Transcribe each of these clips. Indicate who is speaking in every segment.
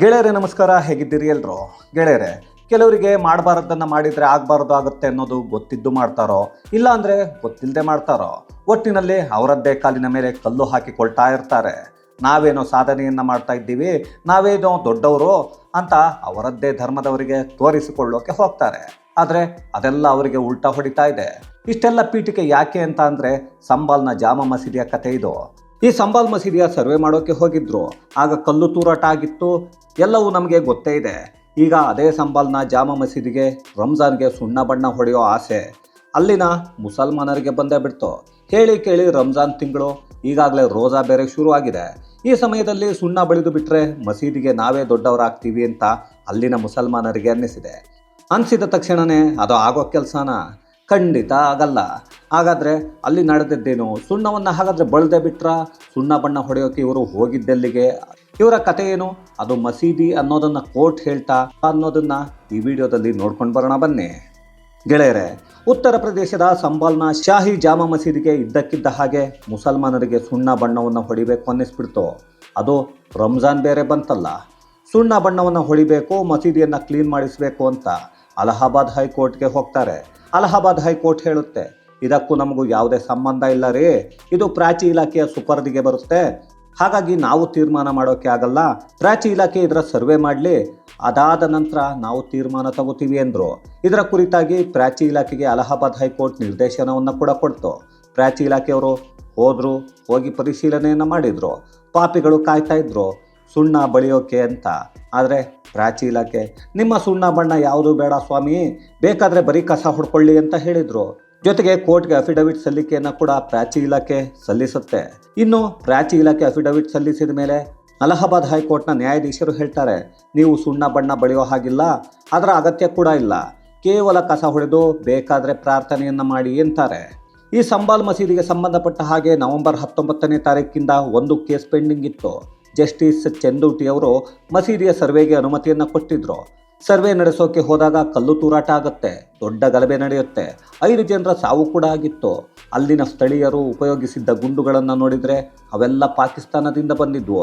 Speaker 1: ಗೆಳೆಯರೇ, ನಮಸ್ಕಾರ. ಹೇಗಿದ್ದೀರಿ ಎಲ್ಲರೂ ಗೆಳೆಯರೇ, ಕೆಲವರಿಗೆ ಮಾಡಬಾರದನ್ನ ಮಾಡಿದರೆ ಆಗಬಾರ್ದು ಆಗುತ್ತೆ ಅನ್ನೋದು ಗೊತ್ತಿದ್ದು ಮಾಡ್ತಾರೋ? ಇಲ್ಲ ಅಂದರೆ ಗೊತ್ತಿಲ್ಲದೆ ಮಾಡ್ತಾರೋ? ಒಟ್ಟಿನಲ್ಲಿ ಅವರದ್ದೇ ಕಾಲಿನ ಮೇಲೆ ಕಲ್ಲು ಹಾಕಿಕೊಳ್ತಾ ಇರ್ತಾರೆ. ನಾವೇನೋ ಸಾಧನೆಯನ್ನು ಮಾಡ್ತಾ ಇದ್ದೀವಿ, ನಾವೇನೋ ದೊಡ್ಡವರು ಅಂತ ಅವರದ್ದೇ ಧರ್ಮದವರಿಗೆ ತೋರಿಸಿಕೊಳ್ಳೋಕೆ ಹೋಗ್ತಾರೆ. ಆದರೆ ಅದೆಲ್ಲ ಅವರಿಗೆ ಉಲ್ಟಾ ಹೊಡಿತಾ ಇದೆ. ಇಷ್ಟೆಲ್ಲ ಪೀಠಿಕೆ ಯಾಕೆ ಅಂತ ಅಂದರೆ, ಸಂಬಾಲ್ನ ಜಾಮ ಮಸೀದಿಯ ಕಥೆ ಇದು. ಈ ಸಂಬಾಲ್ ಮಸೀದಿಯ ಸರ್ವೆ ಮಾಡೋಕ್ಕೆ ಹೋಗಿದ್ರು. ಆಗ ಕಲ್ಲು ತೂರಾಟ ಆಗಿತ್ತು. ಎಲ್ಲವೂ ನಮಗೆ ಗೊತ್ತೇ ಇದೆ. ಈಗ ಅದೇ ಸಂಬಾಲ್ನ ಜಾಮ ಮಸೀದಿಗೆ ರಂಜಾನ್ಗೆ ಸುಣ್ಣ ಬಣ್ಣ ಹೊಡೆಯೋ ಆಸೆ. ಅಲ್ಲಿನ ಮುಸಲ್ಮಾನರಿಗೆ ಬಂದೇ ಬಿಡ್ತು. ಹೇಳಿ ಕೇಳಿ ರಂಜಾನ್ ತಿಂಗಳು ಈಗಾಗಲೇ ರೋಜಾ ಬೇರೆ ಶುರು ಆಗಿದೆ ಈ ಸಮಯದಲ್ಲಿ ಸುಣ್ಣ ಬಳಿದು ಬಿಟ್ಟರೆ ಮಸೀದಿಗೆ ನಾವೇ ದೊಡ್ಡವರಾಗ್ತೀವಿ ಅಂತ ಅಲ್ಲಿನ ಮುಸಲ್ಮಾನರಿಗೆ ಅನ್ನಿಸಿದೆ. ಅನಿಸಿದ ತಕ್ಷಣವೇ ಅದು ಆಗೋ ಕೆಲಸನ? ಖಂಡಿತ ಆಗಲ್ಲ. ಹಾಗಾದರೆ ಅಲ್ಲಿ ನಡೆದಿದ್ದೇನು? ಸುಣ್ಣವನ್ನು ಹಾಗಾದರೆ ಬಳದೆ ಬಿಟ್ರ? ಸುಣ್ಣ ಬಣ್ಣ ಹೊಡೆಯೋಕೆ ಇವರು ಹೋಗಿದ್ದೆಲ್ಲಿಗೆ? ಇವರ ಕತೆ ಏನು? ಅದು ಮಸೀದಿ ಅನ್ನೋದನ್ನು ಕೋರ್ಟ್ ಹೇಳ್ತಾ ಅನ್ನೋದನ್ನು ಈ ವಿಡಿಯೋದಲ್ಲಿ ನೋಡ್ಕೊಂಡು ಬರೋಣ ಬನ್ನಿ. ಗೆಳೆಯರೆ, ಉತ್ತರ ಪ್ರದೇಶದ ಸಂಬಾಲ್ನ ಶಾಹಿ ಜಾಮಾ ಮಸೀದಿಗೆ ಇದ್ದಕ್ಕಿದ್ದ ಹಾಗೆ ಮುಸಲ್ಮಾನರಿಗೆ ಸುಣ್ಣ ಬಣ್ಣವನ್ನು ಹೊಡಿಬೇಕು ಅನ್ನಿಸ್ಬಿಡ್ತು. ಅದು ರಂಜಾನ್ ಬೇರೆ ಬಂತಲ್ಲ. ಸುಣ್ಣ ಬಣ್ಣವನ್ನು ಹೊಡಿಬೇಕು, ಮಸೀದಿಯನ್ನು ಕ್ಲೀನ್ ಮಾಡಿಸಬೇಕು ಅಂತ ಅಲಹಾಬಾದ್ ಹೈಕೋರ್ಟ್ಗೆ ಹೋಗ್ತಾರೆ. ಅಲಹಾಬಾದ್ ಹೈಕೋರ್ಟ್ ಹೇಳುತ್ತೆ, ಇದಕ್ಕೂ ನಮಗೂ ಯಾವುದೇ ಸಂಬಂಧ ಇಲ್ಲ ರೀ. ಇದು ಪ್ರಾಚಿ ಇಲಾಖೆಯ ಸುಪರ್ದಿಗೆ ಬರುತ್ತೆ. ಹಾಗಾಗಿ ನಾವು ತೀರ್ಮಾನ ಮಾಡೋಕ್ಕೆ ಆಗಲ್ಲ. ಪ್ರಾಚಿ ಇಲಾಖೆ ಇದರ ಸರ್ವೆ ಮಾಡಲಿ. ಅದಾದ ನಂತರ ನಾವು ತೀರ್ಮಾನ ತಗೋತೀವಿ ಎಂದರು ಇದರ ಕುರಿತಾಗಿ ಪ್ರಾಚಿ ಇಲಾಖೆಗೆ ಅಲಹಾಬಾದ್ ಹೈಕೋರ್ಟ್ ನಿರ್ದೇಶನವನ್ನು ಕೂಡ ಕೊಡ್ತು. ಪ್ರಾಚಿ ಇಲಾಖೆಯವರು ಹೋದರು, ಹೋಗಿ ಪರಿಶೀಲನೆಯನ್ನು ಮಾಡಿದರು. ಪಾಪಿಗಳು ಕಾಯ್ತಾ ಇದ್ರು. ಸುಣ್ಣ ಬಳಿಯೋಕೆ ಅಂತ. ಆದರೆ ಪ್ರಾಚಿ ಇಲಾಖೆ, ನಿಮ್ಮ ಸುಣ್ಣ ಬಣ್ಣ ಯಾವುದು ಬೇಡ ಸ್ವಾಮಿ? ಬೇಕಾದರೆ ಬರೀ ಕಸ ಹೊಡ್ಕೊಳ್ಳಿ ಅಂತ ಹೇಳಿದರು. ಜೊತೆಗೆ ಕೋರ್ಟ್ಗೆ ಅಫಿಡವಿಟ್ ಸಲ್ಲಿಕೆಯನ್ನು ಕೂಡ ಪ್ರಾಚಿ ಇಲಾಖೆ ಸಲ್ಲಿಸುತ್ತೆ. ಇನ್ನು ಪ್ರಾಚಿ ಇಲಾಖೆ ಅಫಿಡವಿಟ್ ಸಲ್ಲಿಸಿದ ಮೇಲೆ ಅಲಹಾಬಾದ್ ಹೈಕೋರ್ಟ್ನ ನ್ಯಾಯಾಧೀಶರು ಹೇಳ್ತಾರೆ, ನೀವು ಸುಣ್ಣ ಬಣ್ಣ ಬಳಿಯೋ ಹಾಗಿಲ್ಲ, ಅದರ ಅಗತ್ಯ ಕೂಡ ಇಲ್ಲ. ಕೇವಲ ಕಸ ಹೊಡೆದು ಬೇಕಾದರೆ ಪ್ರಾರ್ಥನೆಯನ್ನು ಮಾಡಿ ಅಂತಾರೆ. ಈ ಸಂಬಾಲ್ ಮಸೀದಿಗೆ ಸಂಬಂಧಪಟ್ಟ ಹಾಗೆ ನವೆಂಬರ್ ಹತ್ತೊಂಬತ್ತನೇ ತಾರೀಕಿಂದ ಒಂದು ಕೇಸ್ ಪೆಂಡಿಂಗ್ ಇತ್ತು. ಜಸ್ಟಿಸ್ ಚಂದೂಟಿ ಅವರು ಮಸೀದಿಯ ಸರ್ವೆಗೆ ಅನುಮತಿಯನ್ನು ಕೊಟ್ಟಿದ್ರು. ಸರ್ವೆ ನಡೆಸೋಕೆ ಹೋದಾಗ ಕಲ್ಲು ತೂರಾಟ ಆಗುತ್ತೆ, ದೊಡ್ಡ ಗಲಭೆ ನಡೆಯುತ್ತೆ, ಐದು ಜನರ ಸಾವು ಕೂಡ ಆಗಿತ್ತು. ಅಲ್ಲಿನ ಸ್ಥಳೀಯರು ಉಪಯೋಗಿಸಿದ್ದ ಗುಂಡುಗಳನ್ನು ನೋಡಿದರೆ ಅವೆಲ್ಲ ಪಾಕಿಸ್ತಾನದಿಂದ ಬಂದಿದ್ವು.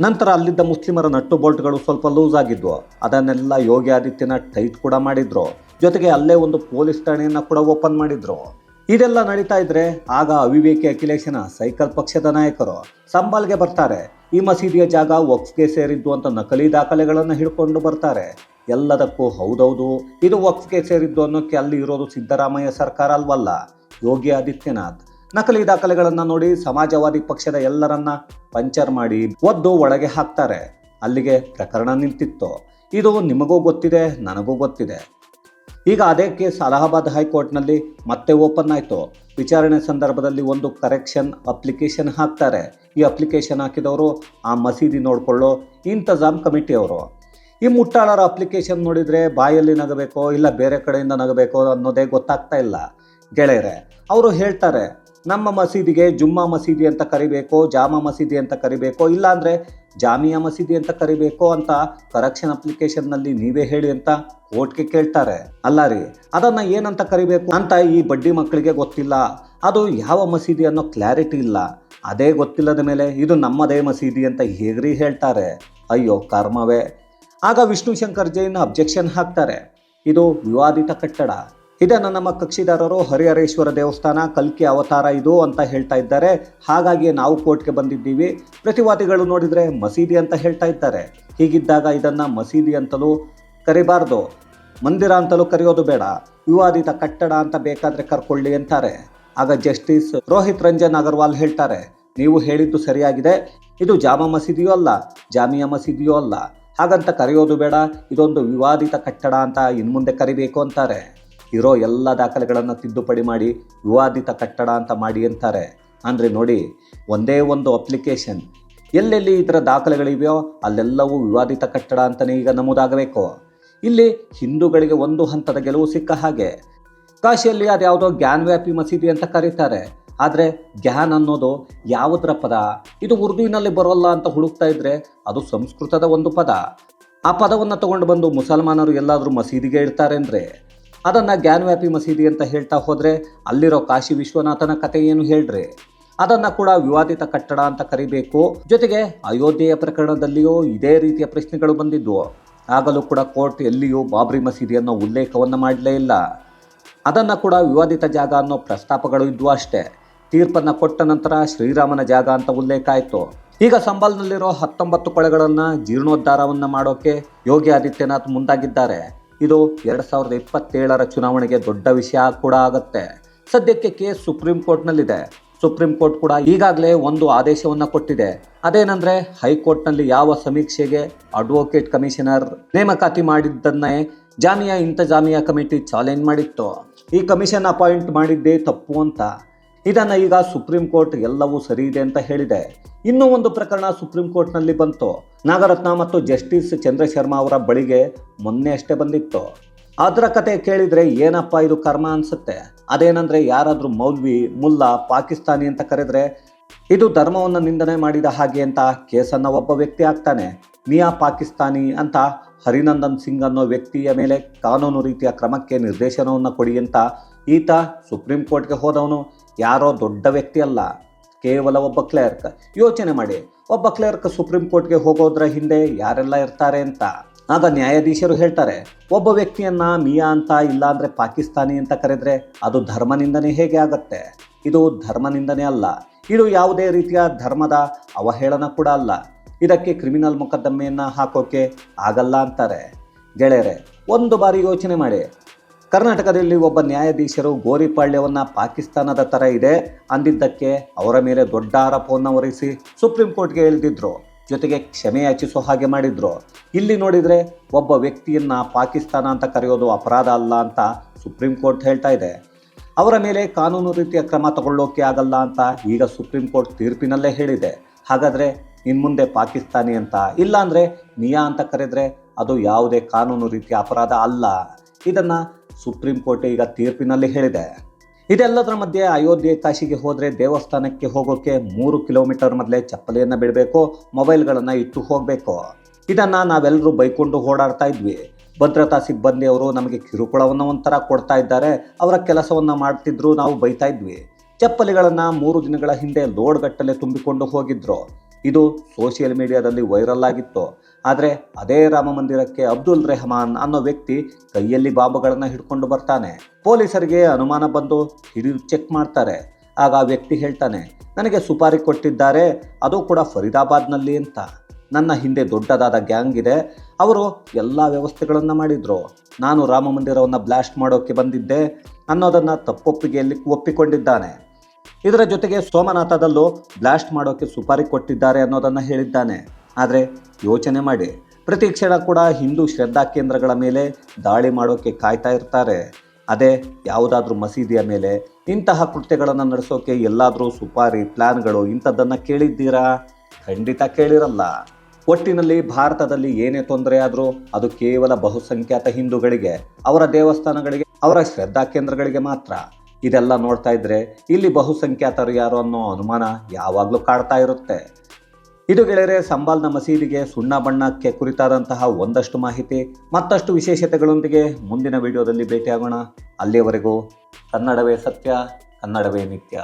Speaker 1: ನಂತರ ಅಲ್ಲಿದ್ದ ಮುಸ್ಲಿಮರ ನಟ್ಟು ಬೋಲ್ಟ್ಗಳು ಸ್ವಲ್ಪ ಲೂಸ್ ಆಗಿದ್ವು. ಅದನ್ನೆಲ್ಲ ಯೋಗಿ ಆದಿತ್ಯನಾಥ್ ಟೈಟ್ ಕೂಡ ಮಾಡಿದ್ರು. ಜೊತೆಗೆ ಅಲ್ಲೇ ಒಂದು ಪೊಲೀಸ್ ಠಾಣೆಯನ್ನು ಕೂಡ ಓಪನ್ ಮಾಡಿದ್ರು. ಇದೆಲ್ಲ ನಡೀತಾ ಇದ್ರೆ ಆಗ ಅವಿವೇಕಿ ಅಖಿಲೇಶನ ಸೈಕಲ್ ಪಕ್ಷದ ನಾಯಕರು ಸಂಬಾಲ್ಗೆ ಬರ್ತಾರೆ. ಈ ಮಸೀದಿಯ ಜಾಗ ವಕ್ಫ್ಗೆ ಸೇರಿದ್ದು ಅಂತ ನಕಲಿ ದಾಖಲೆಗಳನ್ನು ಹಿಡ್ಕೊಂಡು ಬರ್ತಾರೆ. ಎಲ್ಲದಕ್ಕೂ ಹೌದೌದು, ಇದು ವಕ್ಫ್ಗೆ ಸೇರಿದ್ದು ಅನ್ನೋಕ್ಕೆ ಅಲ್ಲಿ ಇರೋದು ಸಿದ್ದರಾಮಯ್ಯ ಸರ್ಕಾರ ಅಲ್ವಲ್ಲ? ಯೋಗಿ ಆದಿತ್ಯನಾಥ್. ನಕಲಿ ದಾಖಲೆಗಳನ್ನು ನೋಡಿ ಸಮಾಜವಾದಿ ಪಕ್ಷದ ಎಲ್ಲರನ್ನ ಪಂಚರ್ ಮಾಡಿ ಒದ್ದು ಒಳಗೆ ಹಾಕ್ತಾರೆ. ಅಲ್ಲಿಗೆ ಪ್ರಕರಣ ನಿಂತಿತ್ತು. ಇದು ನಿಮಗೂ ಗೊತ್ತಿದೆ, ನನಗೂ ಗೊತ್ತಿದೆ. ಈಗ ಅದೇ ಕೇಸ್ ಅಲಹಾಬಾದ್ ಹೈಕೋರ್ಟ್ನಲ್ಲಿ ಮತ್ತೆ ಓಪನ್ ಆಯಿತು. ವಿಚಾರಣೆ ಸಂದರ್ಭದಲ್ಲಿ ಒಂದು ಕರೆಕ್ಷನ್ ಅಪ್ಲಿಕೇಶನ್ ಹಾಕ್ತಾರೆ. ಈ ಅಪ್ಲಿಕೇಶನ್ ಹಾಕಿದವರು ಆ ಮಸೀದಿ ನೋಡಿಕೊಳ್ಳೋ ಇಂತಜಾಮ್ ಕಮಿಟಿಯವರು ಈ ಮುಟ್ಟಾಳರ ಅಪ್ಲಿಕೇಶನ್ ನೋಡಿದರೆ ಬಾಯಲ್ಲಿ ನಗಬೇಕೋ ಇಲ್ಲ ಬೇರೆ ಕಡೆಯಿಂದ ನಗಬೇಕೋ ಅನ್ನೋದೇ ಗೊತ್ತಾಗ್ತಾ ಇಲ್ಲ. ಗೆಳೆಯರೆ, ಅವರು ಹೇಳ್ತಾರೆ ನಮ್ಮ ಮಸೀದಿಗೆ ಜುಮ್ಮಾ ಮಸೀದಿ ಅಂತ ಕರಿಬೇಕೋ, ಜಾಮಾ ಮಸೀದಿ ಅಂತ ಕರಿಬೇಕೋ ಇಲ್ಲಾಂದ್ರೆ ಜಾಮಿಯಾ ಮಸೀದಿ ಅಂತ ಕರಿಬೇಕೋ ಅಂತ ಕರೆಕ್ಷನ್ ಅಪ್ಲಿಕೇಶನ್ನಲ್ಲಿ ನೀವೇ ಹೇಳಿ ಅಂತ ಕೋರ್ಟ್ಗೆ ಕೇಳ್ತಾರೆ. ಅಲ್ಲ ರೀ, ಅದನ್ನ ಏನಂತ ಕರಿಬೇಕು ಅಂತ ಈ ಬಡ್ಡಿ ಮಕ್ಕಳಿಗೆ ಗೊತ್ತಿಲ್ಲ. ಅದು ಯಾವ ಮಸೀದಿ ಅನ್ನೋ ಕ್ಲಾರಿಟಿ ಇಲ್ಲ. ಅದೇ ಗೊತ್ತಿಲ್ಲದ ಮೇಲೆ ಇದು ನಮ್ಮದೇ ಮಸೀದಿ ಅಂತ ಹೇಗ್ರಿ ಹೇಳ್ತಾರೆ. ಅಯ್ಯೋ, ಕರ್ಮವೇ. ಆಗ ವಿಷ್ಣು ಶಂಕರ್ ಜೈನ್ ಅಬ್ಜೆಕ್ಷನ್ ಹಾಕ್ತಾರೆ. ಇದು ವಿವಾದಿತ ಕಟ್ಟಡ. ಇದನ್ನು ನಮ್ಮ ಕಕ್ಷಿದಾರರು ಹರಿಹರೇಶ್ವರ ದೇವಸ್ಥಾನ, ಕಲ್ಕಿ ಅವತಾರ ಇದು ಅಂತ ಹೇಳ್ತಾ ಇದ್ದಾರೆ. ಹಾಗಾಗಿ ನಾವು ಕೋರ್ಟ್ಗೆ ಬಂದಿದ್ದೀವಿ. ಪ್ರತಿವಾದಿಗಳು ನೋಡಿದರೆ ಮಸೀದಿ ಅಂತ ಹೇಳ್ತಾ ಇದ್ದಾರೆ. ಹೀಗಿದ್ದಾಗ ಇದನ್ನು ಮಸೀದಿ ಅಂತಲೂ ಕರಿಬಾರ್ದು. ಮಂದಿರ ಅಂತಲೂ ಕರೆಯೋದು ಬೇಡ. ವಿವಾದಿತ ಕಟ್ಟಡ ಅಂತ ಬೇಕಾದರೆ ಕರ್ಕೊಳ್ಳಿ ಅಂತಾರೆ. ಆಗ ಜಸ್ಟಿಸ್ ರೋಹಿತ್ ರಂಜನ್ ಅಗರ್ವಾಲ್ ಹೇಳ್ತಾರೆ, ನೀವು ಹೇಳಿದ್ದು ಸರಿಯಾಗಿದೆ. ಇದು ಜಾಮ ಮಸೀದಿಯೂ ಅಲ್ಲ, ಜಾಮಿಯಾ ಮಸೀದಿಯೂ ಅಲ್ಲ. ಹಾಗಂತ ಕರೆಯೋದು ಬೇಡ. ಇದೊಂದು ವಿವಾದಿತ ಕಟ್ಟಡ ಅಂತ ಇನ್ಮುಂದೆ ಕರಿಬೇಕು ಅಂತಾರೆ. ಇರೋ ಎಲ್ಲ ದಾಖಲೆಗಳನ್ನು ತಿದ್ದುಪಡಿ ಮಾಡಿ ವಿವಾದಿತ ಕಟ್ಟಡ ಅಂತ ಮಾಡಿ ಅಂತಾರೆ. ಅಂದರೆ ನೋಡಿ, ಒಂದೇ ಒಂದು ಅಪ್ಲಿಕೇಶನ್ ಎಲ್ಲೆಲ್ಲಿ ಇದರ ದಾಖಲೆಗಳಿವೆಯೋ ಅಲ್ಲೆಲ್ಲವೂ ವಿವಾದಿತ ಕಟ್ಟಡ ಅಂತಲೇ ಈಗ ನಮೂದಾಗಬೇಕು. ಇಲ್ಲಿ ಹಿಂದೂಗಳಿಗೆ ಒಂದು ಹಂತದ ಗೆಲುವು ಸಿಕ್ಕ ಹಾಗೆ. ಕಾಶಿಯಲ್ಲಿ ಅದ್ಯಾವುದೋ ಜ್ಞಾನವ್ಯಾಪಿ ಮಸೀದಿ ಅಂತ ಕರೀತಾರೆ. ಆದರೆ ಗ್ಯಾನ್ ಅನ್ನೋದು ಯಾವುದರ ಪದ? ಇದು ಉರ್ದುವಿನಲ್ಲಿ ಬರೋಲ್ಲ ಅಂತ ಹುಡುಕ್ತಾ ಇದ್ರೆ ಅದು ಸಂಸ್ಕೃತದ ಒಂದು ಪದ. ಆ ಪದವನ್ನು ತಗೊಂಡು ಬಂದು ಮುಸಲ್ಮಾನರು ಎಲ್ಲಾದರೂ ಮಸೀದಿಗೆ ಇಡ್ತಾರೆ ಅಂದರೆ ಅದನ್ನು ಜ್ಞಾನವ್ಯಾಪಿ ಮಸೀದಿ ಅಂತ ಹೇಳ್ತಾ ಹೋದರೆ ಅಲ್ಲಿರೋ ಕಾಶಿ ವಿಶ್ವನಾಥನ ಕತೆ ಏನು ಹೇಳ್ರಿ? ಅದನ್ನ ಕೂಡ ವಿವಾದಿತ ಕಟ್ಟಡ ಅಂತ ಕರಿಬೇಕು. ಜೊತೆಗೆ ಅಯೋಧ್ಯೆಯ ಪ್ರಕರಣದಲ್ಲಿಯೂ ಇದೇ ರೀತಿಯ ಪ್ರಶ್ನೆಗಳು ಬಂದಿದ್ವು. ಆಗಲೂ ಕೂಡ ಕೋರ್ಟ್ ಎಲ್ಲಿಯೂ ಬಾಬ್ರಿ ಮಸೀದಿಯನ್ನು ಉಲ್ಲೇಖವನ್ನು ಮಾಡಲೇ ಇಲ್ಲ. ಅದನ್ನು ಕೂಡ ವಿವಾದಿತ ಜಾಗ ಅನ್ನೋ ಪ್ರಸ್ತಾಪಗಳು ಇದ್ವು ಅಷ್ಟೇ. ತೀರ್ಪನ್ನು ಕೊಟ್ಟ ನಂತರ ಶ್ರೀರಾಮನ ಜಾಗ ಅಂತ ಉಲ್ಲೇಖ ಆಯಿತು. ಈಗ ಸಂಬಲ್ನಲ್ಲಿರೋ ಹತ್ತೊಂಬತ್ತು ಕೊಳೆಗಳನ್ನು ಜೀರ್ಣೋದ್ಧಾರವನ್ನು ಮಾಡೋಕ್ಕೆ ಯೋಗಿ ಆದಿತ್ಯನಾಥ್ ಮುಂದಾಗಿದ್ದಾರೆ. ಇದು ಎರಡು ಸಾವಿರದ ಇಪ್ಪತ್ತೇಳರ ಚುನಾವಣೆಗೆ ದೊಡ್ಡ ವಿಷಯ ಕೂಡ ಆಗತ್ತೆ. ಸದ್ಯಕ್ಕೆ ಕೇಸ್ ಸುಪ್ರೀಂ ಕೋರ್ಟ್ನಲ್ಲಿದೆ. ಸುಪ್ರೀಂ ಕೋರ್ಟ್ ಕೂಡ ಈಗಾಗಲೇ ಒಂದು ಆದೇಶವನ್ನು ಕೊಟ್ಟಿದೆ. ಅದೇನಂದ್ರೆ ಹೈಕೋರ್ಟ್ನಲ್ಲಿ ಯಾವ ಸಮೀಕ್ಷೆಗೆ ಅಡ್ವೊಕೇಟ್ ಕಮಿಷನರ್ ನೇಮಕಾತಿ ಮಾಡಿದ್ದನ್ನೇ ಜಾಮಿಯಾ ಇಂತಜಾಮಿಯಾ ಕಮಿಟಿ ಚಾಲೆಂಜ್ ಮಾಡಿತ್ತು. ಈ ಕಮಿಷನ್ ಅಪಾಯಿಂಟ್ ಮಾಡಿದ್ದೇ ತಪ್ಪು ಅಂತ. ಇದನ್ನು ಈಗ ಸುಪ್ರೀಂ ಕೋರ್ಟ್ ಎಲ್ಲವೂ ಸರಿ ಇದೆ ಅಂತ ಹೇಳಿದೆ. ಇನ್ನೂ ಒಂದು ಪ್ರಕರಣ ಸುಪ್ರೀಂ ಕೋರ್ಟ್ನಲ್ಲಿ ಬಂತು. ನಾಗರತ್ನ ಮತ್ತು ಜಸ್ಟಿಸ್ ಚಂದ್ರಶರ್ಮಾ ಅವರ ಬಳಿಗೆ ಮೊನ್ನೆ ಅಷ್ಟೇ ಬಂದಿತ್ತು. ಅದರ ಕತೆ ಕೇಳಿದರೆ ಏನಪ್ಪ ಇದು ಕರ್ಮ ಅನಿಸುತ್ತೆ? ಅದೇನಂದರೆ ಯಾರಾದರೂ ಮೌಲ್ವಿ, ಮುಲ್ಲಾ, ಪಾಕಿಸ್ತಾನಿ ಅಂತ ಕರೆದ್ರೆ ಇದು ಧರ್ಮವನ್ನು ನಿಂದನೆ ಮಾಡಿದ ಹಾಗೆ ಅಂತ ಕೇಸನ್ನು ಒಬ್ಬ ವ್ಯಕ್ತಿ ಆಗ್ತಾನೆ. ಮಿಯಾ ಪಾಕಿಸ್ತಾನಿ ಅಂತ ಹರಿನಂದನ್ ಸಿಂಗ್ ಅನ್ನೋ ವ್ಯಕ್ತಿಯ ಮೇಲೆ ಕಾನೂನು ರೀತಿಯ ಕ್ರಮಕ್ಕೆ ನಿರ್ದೇಶನವನ್ನು ಕೊಡಿ ಅಂತ ಈತ ಸುಪ್ರೀಂ ಕೋರ್ಟ್ಗೆ ಹೋದವನು. ಯಾರೋ ದೊಡ್ಡ ವ್ಯಕ್ತಿ ಅಲ್ಲ ಕೇವಲ ಒಬ್ಬ ಕ್ಲರ್ಕ್. ಯೋಚನೆ ಮಾಡಿ, ಒಬ್ಬ ಕ್ಲರ್ಕ್ ಸುಪ್ರೀಂ ಕೋರ್ಟ್ಗೆ ಹೋಗೋದ್ರ ಹಿಂದೆ ಯಾರೆಲ್ಲ ಇರ್ತಾರೆ ಅಂತ. ಆಗ ನ್ಯಾಯಾಧೀಶರು ಹೇಳ್ತಾರೆ, ಒಬ್ಬ ವ್ಯಕ್ತಿಯನ್ನ ಮಿಯಾ ಅಂತ ಇಲ್ಲ ಅಂದ್ರೆ ಪಾಕಿಸ್ತಾನಿ ಅಂತ ಕರೆದ್ರೆ ಅದು ಧರ್ಮನಿಂದನೆ ಹೇಗೆ ಆಗತ್ತೆ? ಇದು ಧರ್ಮನಿಂದನೆ ಅಲ್ಲ. ಇದು ಯಾವುದೇ ರೀತಿಯ ಧರ್ಮದ ಅವಹೇಳನ ಕೂಡ ಅಲ್ಲ. ಇದಕ್ಕೆ ಕ್ರಿಮಿನಲ್ ಮೊಕದ್ದಮೆಯನ್ನ ಹಾಕೋಕೆ ಆಗಲ್ಲ ಅಂತಾರೆ. ಗೆಳೆಯರೆ, ಒಂದು ಬಾರಿ ಯೋಚನೆ ಮಾಡಿ ಕರ್ನಾಟಕದಲ್ಲಿ ಒಬ್ಬ ನ್ಯಾಯಾಧೀಶರು ಗೋರಿಪಾಳ್ಯವನ್ನು ಪಾಕಿಸ್ತಾನದ ಥರ ಇದೆ ಅಂದಿದ್ದಕ್ಕೆ ಅವರ ಮೇಲೆ ದೊಡ್ಡ ಆರೋಪವನ್ನು ಹೊರಿಸಿ ಸುಪ್ರೀಂ ಕೋರ್ಟ್ಗೆ ಇಳಿದಿದ್ರು ಜೊತೆಗೆ ಕ್ಷಮೆ ಯಾಚಿಸೋ ಹಾಗೆ ಮಾಡಿದ್ರು. ಇಲ್ಲಿ ನೋಡಿದರೆ ಒಬ್ಬ ವ್ಯಕ್ತಿಯನ್ನು ಪಾಕಿಸ್ತಾನ ಅಂತ ಕರೆಯೋದು ಅಪರಾಧ ಅಲ್ಲ ಅಂತ ಸುಪ್ರೀಂ ಕೋರ್ಟ್ ಹೇಳ್ತಾ ಇದೆ. ಅವರ ಮೇಲೆ ಕಾನೂನು ರೀತಿಯ ಕ್ರಮ ತಗೊಳ್ಳೋಕೆ ಆಗಲ್ಲ ಅಂತ ಈಗ ಸುಪ್ರೀಂ ಕೋರ್ಟ್ ತೀರ್ಪಿನಲ್ಲೇ ಹೇಳಿದೆ. ಹಾಗಾದರೆ ಇನ್ಮುಂದೆ ಪಾಕಿಸ್ತಾನಿ ಅಂತ ಇಲ್ಲಾಂದರೆ ನಿಯಾ ಅಂತ ಕರೆದ್ರೆ ಅದು ಯಾವುದೇ ಕಾನೂನು ರೀತಿಯ ಅಪರಾಧ ಅಲ್ಲ. ಇದನ್ನ ಸುಪ್ರೀಂ ಕೋರ್ಟ್ ಈಗ ತೀರ್ಪಿನಲ್ಲಿ ಹೇಳಿದೆ. ಇದೆಲ್ಲದರ ಮಧ್ಯೆ ಅಯೋಧ್ಯೆ ಕಾಶಿಗೆ ಹೋದರೆ ದೇವಸ್ಥಾನಕ್ಕೆ ಹೋಗೋಕೆ ಮೂರು ಕಿಲೋಮೀಟರ್ ಮೊದಲೇ ಚಪ್ಪಲಿಯನ್ನು ಬಿಡಬೇಕು, ಮೊಬೈಲ್ಗಳನ್ನು ಇಟ್ಟು ಹೋಗಬೇಕು. ಇದನ್ನು ನಾವೆಲ್ಲರೂ ಬೈಕೊಂಡು ಓಡಾಡ್ತಾ ಇದ್ವಿ. ಭದ್ರತಾ ಸಿಬ್ಬಂದಿಯವರು ನಮಗೆ ಕಿರುಕುಳವನ್ನು ಒಂಥರ ಕೊಡ್ತಾ ಇದ್ದಾರೆ, ಅವರ ಕೆಲಸವನ್ನು ಮಾಡ್ತಿದ್ರು ನಾವು ಬೈತಾ ಇದ್ವಿ. ಚಪ್ಪಲಿಗಳನ್ನು ಮೂರು ದಿನಗಳ ಹಿಂದೆ ಲೋಡ್ಗಟ್ಟಲೆ ತುಂಬಿಕೊಂಡು ಹೋಗಿದ್ರು. ಇದು ಸೋಷಿಯಲ್ ಮೀಡಿಯಾದಲ್ಲಿ ವೈರಲ್ ಆಗಿತ್ತು. ಆದರೆ ಅದೇ ರಾಮ ಮಂದಿರಕ್ಕೆ ಅಬ್ದುಲ್ ರೆಹಮಾನ್ ಅನ್ನೋ ವ್ಯಕ್ತಿ ಕೈಯಲ್ಲಿ ಬಾಂಬುಗಳನ್ನು ಹಿಡ್ಕೊಂಡು ಬರ್ತಾನೆ. ಪೊಲೀಸರಿಗೆ ಅನುಮಾನ ಬಂದು ಹಿಡಿದು ಚೆಕ್ ಮಾಡ್ತಾರೆ. ಆಗ ಆ ವ್ಯಕ್ತಿ ಹೇಳ್ತಾನೆ, ನನಗೆ ಸುಪಾರಿ ಕೊಟ್ಟಿದ್ದಾರೆ, ಅದು ಕೂಡ ಫರೀದಾಬಾದ್ನಲ್ಲಿ ಅಂತ. ನನ್ನ ಹಿಂದೆ ದೊಡ್ಡದಾದ ಗ್ಯಾಂಗ್ ಇದೆ, ಅವರು ಎಲ್ಲ ವ್ಯವಸ್ಥೆಗಳನ್ನು ಮಾಡಿದರು. ನಾನು ರಾಮ ಮಂದಿರವನ್ನು ಬ್ಲಾಸ್ಟ್ ಮಾಡೋಕ್ಕೆ ಬಂದಿದ್ದೆ ಅನ್ನೋದನ್ನು ತಪ್ಪೊಪ್ಪಿಗೆಯಲ್ಲಿ ಒಪ್ಪಿಕೊಂಡಿದ್ದಾನೆ. ಇದರ ಜೊತೆಗೆ ಸೋಮನಾಥದಲ್ಲೂ ಬ್ಲಾಸ್ಟ್ ಮಾಡೋಕ್ಕೆ ಸುಪಾರಿ ಕೊಟ್ಟಿದ್ದಾರೆ ಅನ್ನೋದನ್ನು ಹೇಳಿದ್ದಾನೆ. ಆದರೆ ಯೋಚನೆ ಮಾಡಿ. ಪ್ರತಿ ಕ್ಷಣ ಕೂಡ ಹಿಂದೂ ಶ್ರದ್ಧಾ ಕೇಂದ್ರಗಳ ಮೇಲೆ ದಾಳಿ ಮಾಡೋಕ್ಕೆ ಕಾಯ್ತಾ ಇರ್ತಾರೆ. ಅದೇ ಯಾವುದಾದ್ರೂ ಮಸೀದಿಯ ಮೇಲೆ ಇಂತಹ ಕೃತ್ಯಗಳನ್ನು ನಡೆಸೋಕೆ ಎಲ್ಲಾದರೂ ಸುಪಾರಿ ಪ್ಲಾನ್ಗಳು ಇಂಥದ್ದನ್ನು ಕೇಳಿದ್ದೀರಾ? ಖಂಡಿತ ಕೇಳಿರಲ್ಲ. ಒಟ್ಟಿನಲ್ಲಿ ಭಾರತದಲ್ಲಿ ಏನೇ ತೊಂದರೆ ಆದರೂ ಅದು ಕೇವಲ ಬಹುಸಂಖ್ಯಾತ ಹಿಂದೂಗಳಿಗೆ, ಅವರ ದೇವಸ್ಥಾನಗಳಿಗೆ, ಅವರ ಶ್ರದ್ಧಾ ಕೇಂದ್ರಗಳಿಗೆ ಮಾತ್ರ. ಇದೆಲ್ಲ ನೋಡ್ತಾ ಇದ್ರೆ ಇಲ್ಲಿ ಬಹುಸಂಖ್ಯಾತರು ಯಾರು ಅನ್ನೋ ಅನುಮಾನ ಯಾವಾಗಲೂ ಕಾಡ್ತಾ ಇರುತ್ತೆ. ಇದು ಗೆಳೆಯರೆ, ಸಂಬಾಲ್ನ ಮಸೀದಿಗೆ ಸುಣ್ಣ ಬಣ್ಣಕ್ಕೆ ಕುರಿತಾದಂತಹ ಒಂದಷ್ಟು ಮಾಹಿತಿ, ಮತ್ತಷ್ಟು ವಿಶೇಷತೆಗಳೊಂದಿಗೆ ಮುಂದಿನ ವಿಡಿಯೋದಲ್ಲಿ ಭೇಟಿಯಾಗೋಣ. ಅಲ್ಲಿಯವರೆಗೂ ಕನ್ನಡವೇ ಸತ್ಯ, ಕನ್ನಡವೇ ನಿತ್ಯ.